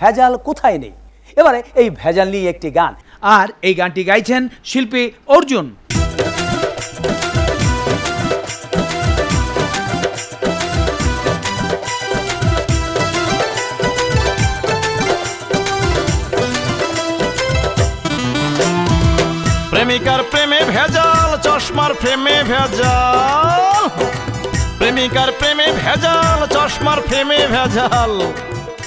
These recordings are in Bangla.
ভেজাল কোথায় নেই? এবারে এই ভেজাল নিয়ে একটি গান। আর এই গানটি গাইছেন শিল্পী অর্জুন। প্রেমিকার প্রেমে ভেজাল চশমার প্রেমে ভেজাল। প্রেমিকার প্রেমে ভেজাল চশমার প্রেমে ভেজাল।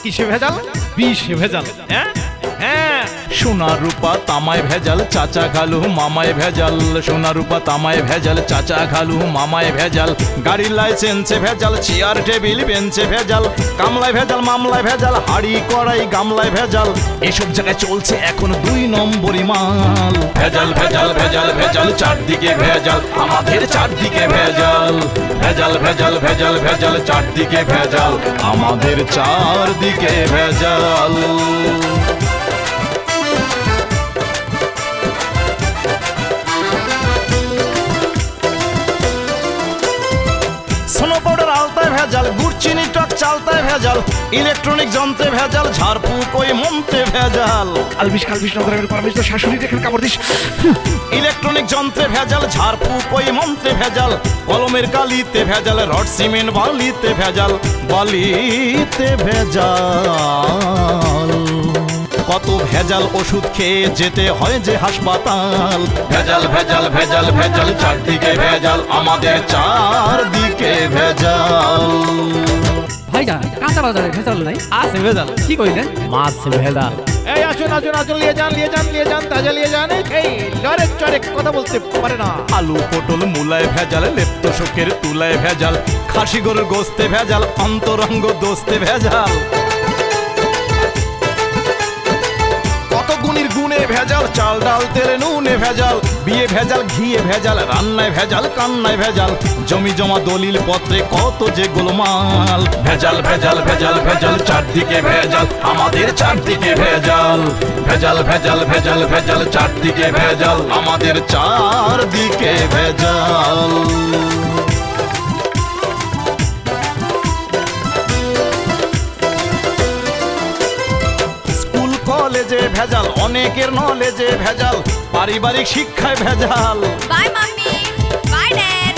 কিসে ভেজাল? বিষে ভেজাল। হ্যাঁ? হ্যাঁ। সোনা রূপা, তামায় ভেজাল, চাচা খালু মামায় ভেজাল। সোনা রূপা, তামায় ভেজাল, চাচা খালু মামায় ভেজাল। গাড়ির লাইসেন্সে ভেজাল, চেয়ার, টেবিল, বেঞ্চে ভেজাল। কামলায় ভেজাল, মামলায় ভেজাল, হাড়ি, কড়াই, গামলায় ভেজাল। এসব জায়গায় চলছে এখন দুই নম্বরই মাল। ভেজাল ভেজাল ভেজাল ভেজাল, চারদিকে ভেজাল, আমাদের চারদিকে ভেজাল। ভেজাল ভেজাল ভেজাল ভেজাল, চারদিকে ভেজাল, আমাদের চারদিকে ভেজাল। সোনো পাউডার আলতায় ভেজাল গুড় চিনি টক চালতায় ভেজাল ইলেকট্রনিক যন্ত্রে ভেজাল ঝাড়ফুঁক ওই মন্ত্রে ভেজাল। আলবিশ কালবিশ নগরের পরামর্শ শাশুড়ি দেখেন কামড় দিস। ইলেকট্রনিক যন্ত্রে ভেজাল ঝাড়ফুঁক ওই মন্ত্রে ভেজাল কলমের কালিতে ভেজাল রড সিমেন্ট বালিতে ভেজাল বালিতে ভেজাল। কত ভেজাল ওষুধ খেয়ে যেতে হয় যে হাসপাতাল? ভেজাল ভেজাল ভেজাল ভেজাল চারদিকে ভেজাল আমাদের চারদিকে ভেজাল। ভাইজান কাঁচা বাজারে ভেজাল নাই আছে ভেজাল কি কইলেন মাছ ভেজাল। এই আসুন আসুন আসুন নিয়ে যান নিয়ে যান নিয়ে যান তাজা নিয়ে যান এই লড়ে চড়ে কথা বলতে পারে না। আলু পটল মূলায় ভেজাল লেপ্ত শোকের তুলায় ভেজাল খাসি গরুর গোস্তে ভেজাল অন্তরঙ্গ দোস্তে ভেজাল। ভেজাল, চাল, ডাল, তেলে নুনে ভেজাল, বিয়ে ভেজাল, ঘিয়ে ভেজাল, রান্নায় ভেজাল, কান্নায় ভেজাল, জমি জমা দলিল পত্রে কত যে গোলমাল। ভেজাল ভেজাল ভেজাল ভেজাল, চারদিকে ভেজাল, আমাদের চারদিকে ভেজাল। ভেজাল ভেজাল ভেজাল ভেজাল, চারদিকে ভেজাল, আমাদের চারদিকে ভেজাল। কলেজে ভেজাল অনেকের নলেজে ভেজাল পারিবারিক শিক্ষায় ভেজাল। বাই মাম্মি বাই ড্যাড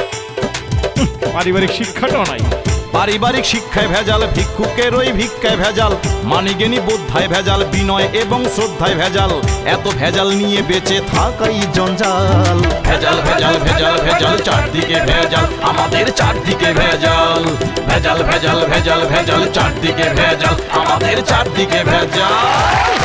পারিবারিক শিক্ষাটাও নাই। পারিবারিক শিক্ষায় ভেজাল ভিক্ষুকের ওই ভিক্ষায় ভেজাল মানিগেনি বোধায় ভেজাল বিনয় এবং শ্রদ্ধায় ভেজাল এত ভেজাল নিয়ে বেঁচে থাকাই জঞ্জাল। ভেজাল ভেজাল ভেজাল ভেজাল চারদিকে ভেজাল আমাদের চারদিকে ভেজাল। ভেজাল ভেজাল ভেজাল ভেজাল চারদিকে ভেজাল আমাদের চারদিকে ভেজাল।